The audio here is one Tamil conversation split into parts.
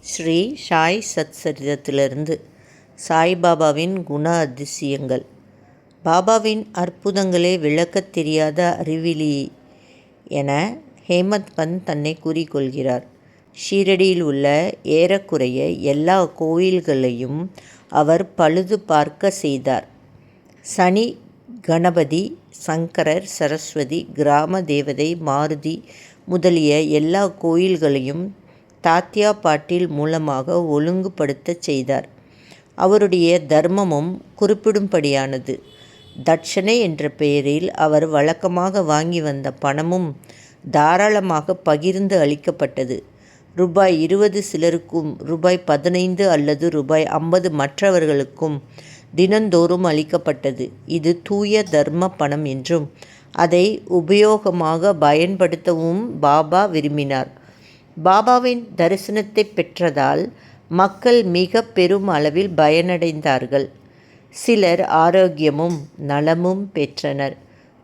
ஸ்ரீ சாய் சத்சரிதத்திலிருந்து சாய்பாபாவின் குண அதிசயங்கள் பாபாவின் அற்புதங்களே விளக்கத் தெரியாத அறிவிலி என ஹேமத் பந்த் தன்னை கூறிக்கொள்கிறார். ஷீரடியில் உள்ள ஏறக்குறைய எல்லா கோயில்களையும் அவர் பழுது பார்க்க செய்தார். சனி கணபதி சங்கரர் சரஸ்வதி கிராம தேவதை மாருதி முதலிய எல்லா கோயில்களையும் தாத்யா பாட்டில் மூலமாக ஒழுங்குபடுத்தச் செய்தார். அவருடைய தர்மமும் குறிப்பிடும்படியானது. தட்சணை என்ற பெயரில் அவர் வழக்கமாக வாங்கி வந்த பணமும் தாராளமாக பகிர்ந்து அளிக்கப்பட்டது. ரூபாய் இருபது சிலருக்கும் ரூபாய் பதினைந்து அல்லது ரூபாய் ஐம்பது மற்றவர்களுக்கும் தினந்தோறும் அளிக்கப்பட்டது. இது தூய தர்ம பணம் என்றும் அதை உபயோகமாக பயன்படுத்தவும் பாபா விரும்பினார். பாபாவின் தரிசனத்தை பெற்றதால் மக்கள் மிக பெரும் அளவில் பயனடைந்தார்கள். சிலர் ஆரோக்கியமும் நலமும் பெற்றனர்.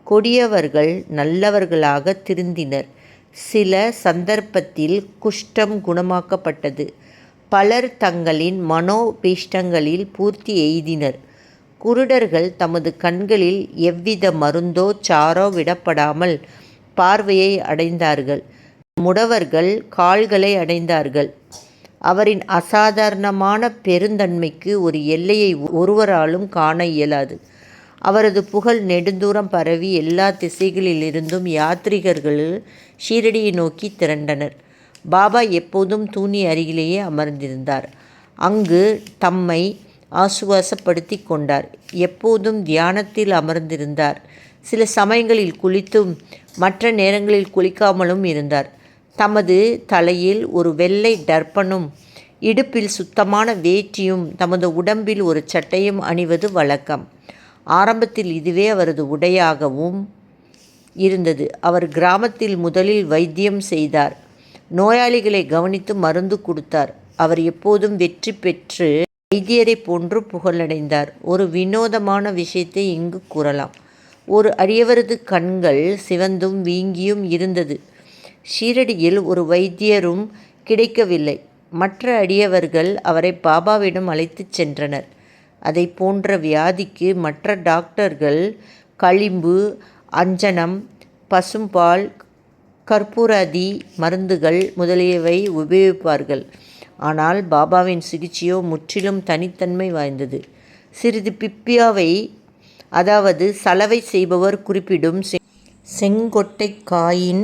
கொடியவர்கள் நல்லவர்களாக திருந்தினர். சில சந்தர்ப்பத்தில் குஷ்டம் குணமாக்கப்பட்டது. பலர் தங்களின் மனோபீஷ்டங்களில் பூர்த்தி எய்தினர். குருடர்கள் தமது கண்களில் எவ்வித மருந்தோ சாரோ விடப்படாமல் பார்வையை அடைந்தார்கள். முடவர்கள் கால்களை அடைந்தார்கள். அவரின் அசாதாரணமான பெருந்தன்மைக்கு ஒரு எல்லையை ஒருவராலும் காண இயலாது. அவரது புகழ் நெடுந்தூரம் பரவி எல்லா திசைகளிலிருந்தும் யாத்ரிகர்கள் ஷீரடியை நோக்கி திரண்டனர். பாபா எப்போதும் தூணி அருகிலேயே அமர்ந்திருந்தார். அங்கு தம்மை ஆசுவாசப்படுத்தி கொண்டார். எப்போதும் தியானத்தில் அமர்ந்திருந்தார். சில சமயங்களில் குளித்தும் மற்ற நேரங்களில் குளிக்காமலும் இருந்தார். தமது தலையில் ஒரு வெள்ளை டர்பனும் இடுப்பில் சுத்தமான வேட்டியும் தமது உடம்பில் ஒரு சட்டையும் அணிவது வழக்கம். ஆரம்பத்தில் இதுவே அவரது உடையாகவும் இருந்தது. அவர் கிராமத்தில் முதலில் வைத்தியம் செய்தார். நோயாளிகளை கவனித்து மருந்து கொடுத்தார். அவர் எப்போதும் வெற்றி பெற்று வைத்தியரை போன்று புகழடைந்தார். ஒரு வினோதமான விஷயத்தை இங்கு கூறலாம். ஒரு அடியவரது கண்கள் சிவந்தும் வீங்கியும் இருந்தது. ஷீரடியில் ஒரு வைத்தியரும் கிடைக்கவில்லை. மற்ற அடியவர்கள் அவரை பாபாவிடம் அழைத்துச் சென்றனர். அதை போன்ற வியாதிக்கு மற்ற டாக்டர்கள் களிம்பு அஞ்சனம் பசும்பால் கற்பூராதி மருந்துகள் முதலியவை உபயோகிப்பார்கள். ஆனால் பாபாவின் சிகிச்சையோ முற்றிலும் தனித்தன்மை வாய்ந்தது. சிறிது பிப்பியாவை அதாவது சலவை செய்பவர் குறிப்பிடும் செங்கொட்டை காயின்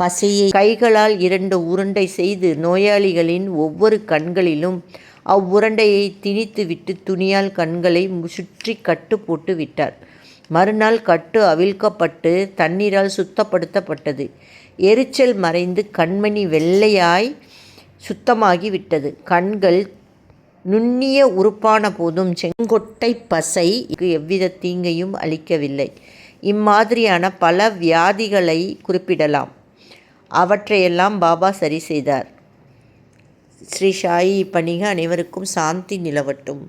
பசையை கைகளால் இரண்டு உருண்டை செய்து நோயாளிகளின் ஒவ்வொரு கண்களிலும் அவ்வுருண்டையை திணித்துவிட்டு துணியால் கண்களை சுற்றி கட்டு போட்டு விட்டார். மறுநாள் கட்டு அவிழ்க்கப்பட்டு தண்ணீரால் சுத்தப்படுத்தப்பட்டது. எரிச்சல் மறைந்து கண்மணி வெள்ளையாய் சுத்தமாகி விட்டது. கண்கள் நுண்ணிய உறுப்பான போதும் செங்கொட்டை பசை எவ்வித தீங்கையும் அளிக்கவில்லை. இம்மாதிரியான பல வியாதிகளை குறிப்பிடலாம். அவற்றையெல்லாம் பாபா சரி செய்தார். ஸ்ரீ ஷாயி இப்பணிக அனைவருக்கும் சாந்தி நிலவட்டும்.